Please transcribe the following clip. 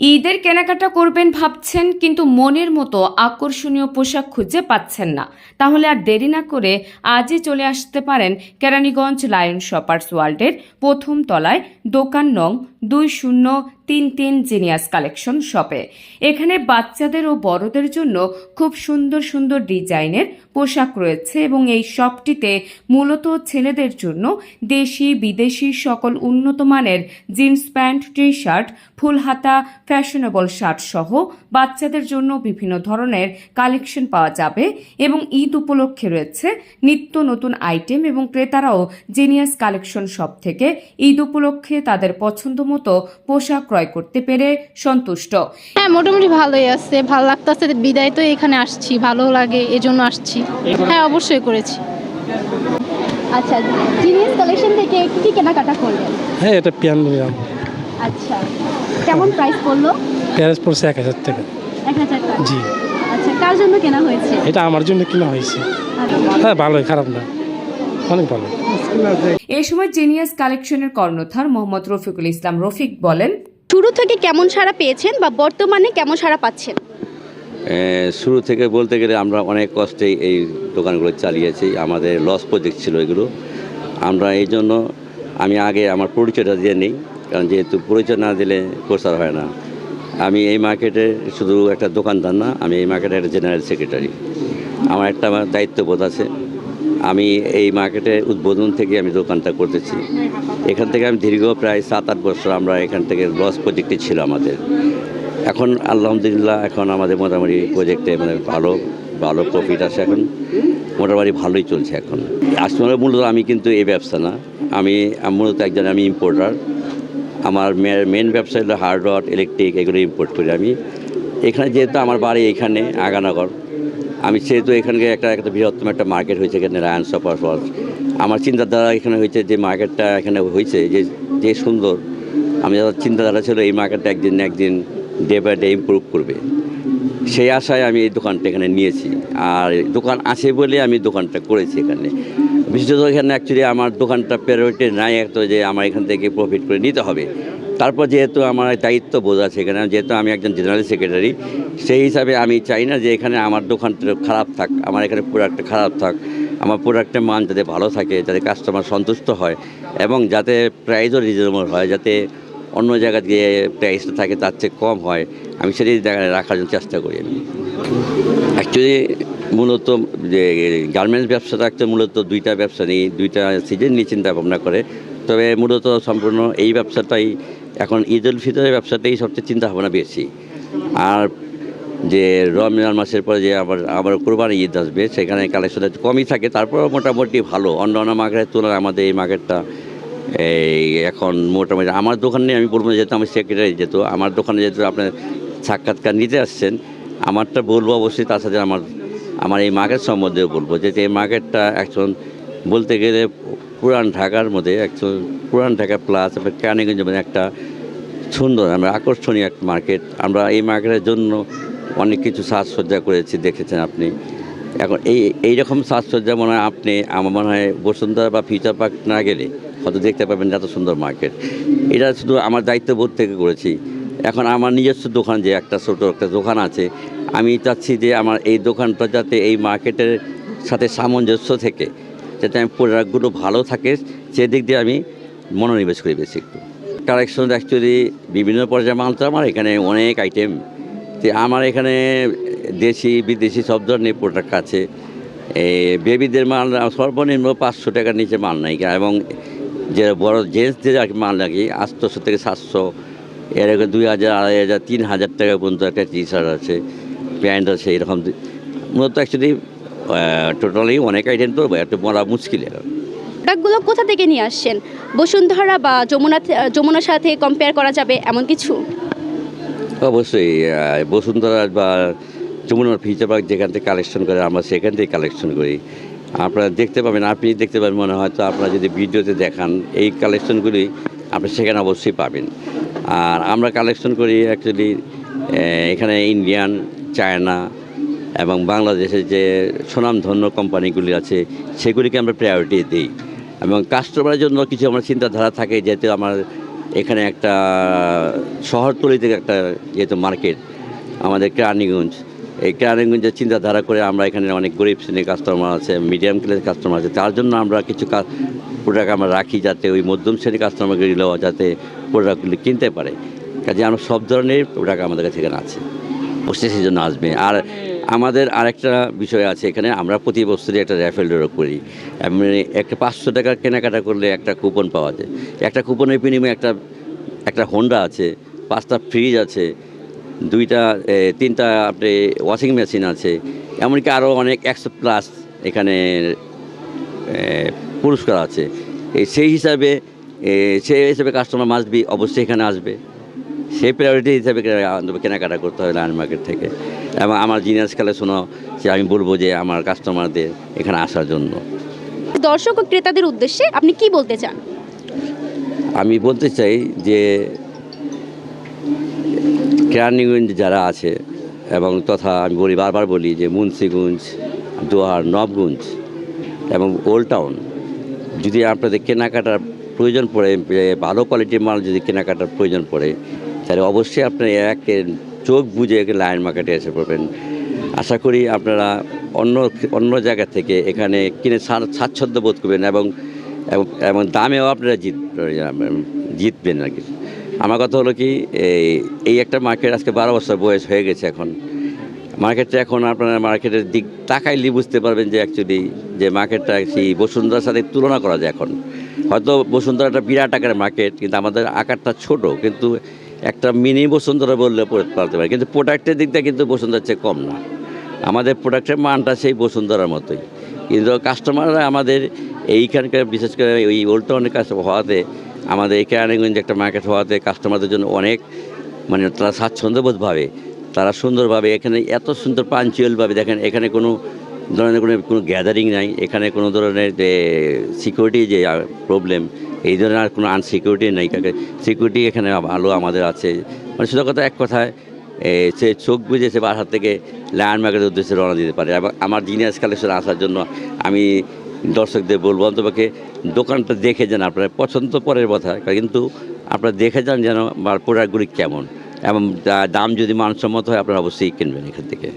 ঈদের কেনাকাটা করবেন ভাবছেন, কিন্তু মনের মতো আকর্ষণীয় পোশাক খুঁজে পাচ্ছেন না। তাহলে আর দেরি না করে আজই চলে আসতে পারেন কেরানীগঞ্জ লায়ন শপার্স ওয়ার্ল্ডের প্রথম তলায় দোকান নং দুই শূন্য তিন তিন জিনিয়াস কালেকশন শপে। এখানে বাচ্চাদের ও বড়দের জন্য খুব সুন্দর সুন্দর ডিজাইনের পোশাক রয়েছে এবং এই শপটিতে মূলত ছেলেদের জন্য দেশি, বিদেশি সকল উন্নত মানের jeans pant T shirt full হাতা, ফ্যাশনেবল শার্ট সহ বাচ্চাদের জন্য বিভিন্ন ধরনের কালেকশন পাওয়া যাবে এবং ঈদ উপলক্ষে রয়েছে নিত্য নতুন আইটেম এবং ক্রেতারাও জিনিয়াস কালেকশন শপ থেকে ঈদ উপলক্ষে তাদের পছন্দ মতো পোশাক ক্রয় করতে পেরে সন্তুষ্ট। হ্যাঁ মোটামুটি ভালোই আছে। ভালো লাগতেছে বিদায় তো এখানে আসছি ভালো লাগে এজন্য আসছি। হ্যাঁ অবশ্যই করেছি। আচ্ছা জিনিস কালেকশন থেকে কি কি কেনাকাটা করলেন? হ্যাঁ এটা পিয়ান নিলাম। আচ্ছা কেমন প্রাইস পড়ল? প্যারেস পড়ছে এক হাজার টাকা। এক হাজার টাকা। জি। আচ্ছা কার জন্য কেনা হয়েছে? এটা আমার জন্য কিনা হয়েছে। হ্যাঁ ভালোই খারাপ না। অনেক ভালো। এ সময় জিনিয়াস কালেকশনের কর্ণধার মোহাম্মদ রফিকুল ইসলাম রফিক বলেন শুরু থেকে কেমন সাড়া পেয়েছেন বা বর্তমানে কেমন সাড়া পাচ্ছেন? শুরু থেকে বলতে গেলে আমরা অনেক কষ্টেই এই দোকানগুলো চালিয়েছি। আমাদের লস প্রজেক্ট ছিল এগুলো। আমরা এই জন্য আমি আগে আমার পরিচয়টা দিয়ে নিই, কারণ যেহেতু পরিচয় না দিলে প্রচার হয় না। আমি এই মার্কেটে শুধু একটা দোকানদার না, আমি এই মার্কেটের একটা জেনারেল সেক্রেটারি আমার একটা আমার দায়িত্ববোধ আছে। আমি এই মার্কেটে উদ্বোধন থেকে আমি দোকানটা করতেছি। এখান থেকে আমি দীর্ঘ প্রায় সাত আট বছর আমরা এখান থেকে লস প্রজেক্টে ছিল আমাদের। এখন আলহামদুলিল্লাহ এখন আমাদের মোটামুটি প্রজেক্টে মানে ভালো ভালো প্রফিট আছে এখন। মোটামুটি ভালোই চলছে এখন। আসলে মূলত আমি কিন্তু এই ব্যবসা না। আমি মূলত একজন আমি ইম্পোর্টার আমার মেন ব্যবসা হলো হার্ডওয়ার ইলেকট্রিক এগুলো ইম্পোর্ট করি আমি। এখানে যেহেতু আমার বাড়ি এখানে, আগানগর। আমি সেহেতু এখানকে একটা একটা বৃহত্তম একটা মার্কেট হয়েছে এখানে রায়ন সফার ফলস আমার চিন্তাধারা এখানে হয়েছে যে মার্কেটটা এখানে হয়েছে, যে যে সুন্দর। আমি যারা চিন্তাধারা ছিল এই মার্কেটটা একদিন একদিন ডে বাই ডে ইম্প্রুভ করবে। সেই আশায় আমি এই দোকানটা এখানে নিয়েছি। আর দোকান আছে বলে আমি দোকানটা করেছি এখানে। বিশেষত এখানে অ্যাকচুয়ালি আমার দোকানটা প্রায়োরিটি নাই একটা যে আমার এখান থেকে প্রফিট করে নিতে হবে। তারপর যেহেতু আমার দায়িত্ব বোঝ আছে এখানে, যেহেতু আমি একজন জেনারেল সেক্রেটারি সেই হিসাবে আমি চাই না যে এখানে আমার দোকানটা খারাপ থাক, আমার এখানে প্রোডাক্টটা খারাপ থাক, আমার প্রোডাক্টের মান যাতে ভালো থাকে, যাতে কাস্টমার সন্তুষ্ট হয়, এবং যাতে প্রাইসও রিজনেবল হয়, যাতে অন্য জায়গায় গিয়ে প্রাইসটা থাকে তার চেয়ে কম হয়, আমি সেটাই রাখার জন্য চেষ্টা করি আমি। অ্যাকচুয়ালি মূলত যে গার্মেন্টস ব্যবসাটা একটা মূলত দুইটা ব্যবসা নেই, দুইটা সিজন নিয়ে চিন্তা ভাবনা করে। তবে মূলত সম্পূর্ণ এই ব্যবসাটাই এখন ঈদ উল ফিতরের ব্যবসাটাই সবচেয়ে চিন্তা ভাবনা বেশি। আর যে রমজান মাসের পরে যে আবার আবার কোরবানি ঈদ আসবে, সেখানে কালেকশন একটু কমই থাকে তারপর মোটামুটি ভালো। অন্য অন্য মার্কেটের তুলনায় আমাদের এই মার্কেটটা এই, এখন মোটামুটি আমার দোকানে আমি বলব যেহেতু আমি সেক্রেটারি যেহেতু আমার দোকানে যেহেতু আপনার সাক্ষাৎকার নিতে আসছেন, আমারটা বলব অবশ্যই, তার সাথে আমার আমার এই মার্কেট সম্বন্ধেও বলব, যে এই মার্কেটটা একজন বলতে গেলে পুরান ঢাকার মধ্যে, একজন পুরান ঢাকা প্লাস কেরানীগঞ্জের মধ্যে একটা সুন্দর, আমরা আকর্ষণীয় একটা মার্কেট আমরা এই মার্কেটের জন্য অনেক কিছু সাজসজ্জা করেছি, দেখেছেন আপনি। এখন এই, এইরকম সাজসজ্জা মনে হয় আপনি, আমার মনে হয় বসুন্ধরা বা ফিউচার পার্ক না গেলে হয়তো দেখতে পাবেন যে এত সুন্দর মার্কেট। এটা শুধু আমার দায়িত্ববোধ থেকে করেছি। এখন আমার নিজস্ব দোকান যে একটা ছোটো একটা দোকান আছে, আমি চাচ্ছি যে আমার এই দোকানটা যাতে এই মার্কেটের সাথে সামঞ্জস্য থেকে, যাতে আমি প্রোডাক্টগুলো ভালো থাকে, সেদিক দিয়ে আমি মনোনিবেশ করি বেশি একটু। কালেকশন অ্যাকচুয়ালি বিভিন্ন পর্যায়ে মাল তো আমার, এখানে অনেক আইটেম তো আমার এখানে দেশি, বিদেশি সব ধরনের প্রোডাক্ট আছে। বেবিদের মাল সর্বনিম্ন পাঁচশো টাকার নিচে মাল নাই। এবং যে বড় জেন্টসদের আর কি মাল নাকি আটশোশো থেকে সাতশো। এর আগে দুই হাজার আড়াই হাজার তিন হাজার টাকা পর্যন্ত একটা টি শার্ট আছে প্যান্ট আছে এরকম মূলত অ্যাকচুয়ালি টোটালি অনেক আইটেম তো একটু বলা মুশকিল এখন। প্রোডাক্টগুলো কোথা থেকে নিয়ে আসছেন? বসুন্ধরা বা যমুনা যমুনার সাথে কম্পেয়ার করা যাবে এমন কিছু? অবশ্যই বসুন্ধরা বা যমুনার ফিচার পার্ক যেখান থেকে কালেকশন করে আমরা সেখান থেকে কালেকশন করি। আপনারা দেখতে পাবেন, আপনি দেখতে পাবেন মনে হয় তো আপনারা যদি ভিডিওতে দেখান, এই কালেকশনগুলি আপনি সেখানে অবশ্যই পাবেন। আর আমরা কালেকশন করি অ্যাকচুয়ালি এখানে ইন্ডিয়ান চায়না এবং বাংলাদেশের যে সুনামধন্য কোম্পানিগুলি আছে, সেগুলিকে আমরা প্রায়োরিটি দিই। এবং কাস্টমারের জন্য কিছু আমার চিন্তাধারা থাকে, যেহেতু আমার এখানে একটা শহরতলি থেকে একটা যেহেতু মার্কেট আমাদের কেরানীগঞ্জ। এই কেরানীগঞ্জের চিন্তাধারা করে আমরা এখানে অনেক গরিব শ্রেণির কাস্টমার আছে মিডিয়াম ক্লাসের কাস্টমার আছে। তার জন্য আমরা কিছু প্রোডাক্ট আমরা রাখি যাতে ওই মধ্যম শ্রেণির কাস্টমারগুলো যাতে প্রোডাক্টগুলি কিনতে পারে। কাজে আমরা সব ধরনের প্রোডাক্ট আমাদের কাছে এখানে আছে। সেই জন্য আসবে। আর আমাদের আরেকটা বিষয় আছে এখানে। আমরা প্রতি বছরই একটা র্যাফেল ড্র করি। মানে একটা পাঁচশো টাকার কেনাকাটা করলে একটা কুপন পাওয়া যায়। একটা কুপনের বিনিময়ে একটা একটা হোন্ডা আছে, পাঁচটা ফ্রিজ আছে দুইটা তিনটা আপনি ওয়াশিং মেশিন আছে এমনকি আরও অনেক একশো প্লাস এখানে পুরস্কার আছে। সেই হিসাবে সেই হিসাবে কাস্টমার মাস্ট বি অবশ্যই এখানে আসবে। সেই প্রায়োরিটি হিসাবে কেনা- কেনাকাটা করতে হবে লাইন মার্কেট থেকে। এবং আমার জিনিয়াস কালেকশনও যে আমি বলব যে আমার কাস্টমারদের এখানে আসার জন্য। দর্শক ও ক্রেতাদের উদ্দেশ্যে আপনি কি বলতে চান? আমি বলতে চাই যে কেরানীগঞ্জ যারা আছে, এবং তথা আমি বলি, বারবার বলি যে মুন্সিগঞ্জ, দোহার, নবগঞ্জ এবং ওল্ড টাউন। যদি আপনাদের কেনাকাটার প্রয়োজন পড়ে ভালো কোয়ালিটির মাল যদি কেনাকাটার প্রয়োজন পড়ে, তাহলে অবশ্যই আপনার এক চোখ বুঝে লাইন মার্কেটে এসে পড়বেন। আশা করি আপনারা অন্য অন্য জায়গা থেকে এখানে কিনে স্বা- স্বাচ্ছন্দ্য বোধ করবেন এবং এবং দামেও আপনারা জিত, জিতবেন আর কি। আমার কথা হলো কি, এই এই একটা মার্কেট আজকে বারো বছর বয়স হয়ে গেছে এখন। মার্কেটটা এখন আপনারা মার্কেটের দিক তাকাইলে বুঝতে পারবেন যে অ্যাকচুয়ালি যে মার্কেটটা সেই বসুন্ধরার সাথে তুলনা করা যায় এখন। হয়তো বসুন্ধরাটা বিরাট আকারের মার্কেট কিন্তু আমাদের আকারটা ছোট, কিন্তু একটা মিনি বসুন্ধরা বললে পারতে পারে। কিন্তু প্রোডাক্টের দিকটা কিন্তু বসুন্ধরার চেয়ে কম না। আমাদের প্রোডাক্টের মানটা সেই বসুন্ধরার মতোই। কিন্তু কাস্টমাররা আমাদের এইখানকার, বিশেষ করে ওই ওল্ড টাউনের কাছে হওয়াতে আমাদের এই কেরানীগঞ্জ একটা মার্কেট হওয়াতে কাস্টমারদের জন্য অনেক মানে তারা স্বাচ্ছন্দ্যবোধ ভাবে। তারা সুন্দরভাবে এখানে এত সুন্দর পাঞ্চুয়ালভাবে দেখেন, এখানে কোনো ধরনের কোনো কোনো গ্যাদারিং নাই, এখানে কোনো ধরনের যে সিকিউরিটি যে প্রবলেম এই ধরনের আর কোনো আনসিকিউরিটি নেই সিকিউরিটি এখানে ভালো আমাদের আছে। মানে শুধু কথা এক কথায় সে চোখ বুঝে সে বাসার থেকে ল্যান্ড মার্কেটের উদ্দেশ্যে রওনা দিতে পারে। এবং আমার জিনিয়াস কালেকশন আসার জন্য আমি দর্শকদের বলব, অন্তপক্ষে দোকানটা দেখে যান আপনারা, পছন্দ পরের কথা, কিন্তু আপনারা দেখে যান যেন প্রোডাক্টগুলি কেমন। এবং দাম যদি মানসম্মত হয়, আপনারা অবশ্যই কিনবেন এখান থেকে।